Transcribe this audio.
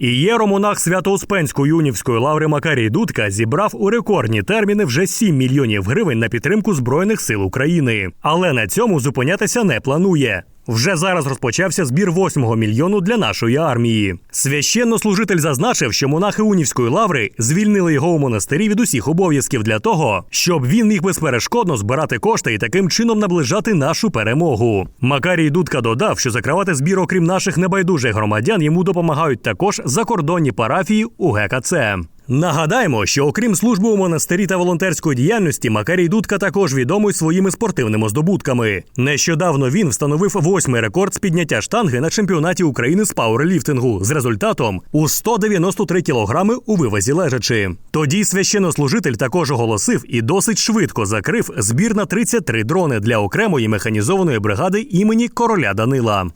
Ієромонах Свято-Успенської юнівської лаври Макарій Дудка зібрав у рекордні терміни вже 7 мільйонів гривень на підтримку Збройних сил України. Але на цьому зупинятися не планує. Вже зараз розпочався збір 8 мільйону для нашої армії. Священнослужитель зазначив, що монахи Унівської лаври звільнили його у монастирі від усіх обов'язків для того, щоб він міг безперешкодно збирати кошти і таким чином наближати нашу перемогу. Макарій Дудка додав, що закривати збір, окрім наших небайдужих громадян, йому допомагають також закордонні парафії у ГКЦ. Нагадаємо, що окрім служби у монастирі та волонтерської діяльності, Макарій Дудка також відомий своїми спортивними здобутками. Нещодавно він встановив восьмий рекорд з підняття штанги на чемпіонаті України з пауерліфтингу з результатом у 193 кілограми у вивазі лежачи. Тоді священнослужитель також оголосив і досить швидко закрив збір на 33 дрони для окремої механізованої бригади імені короля Данила.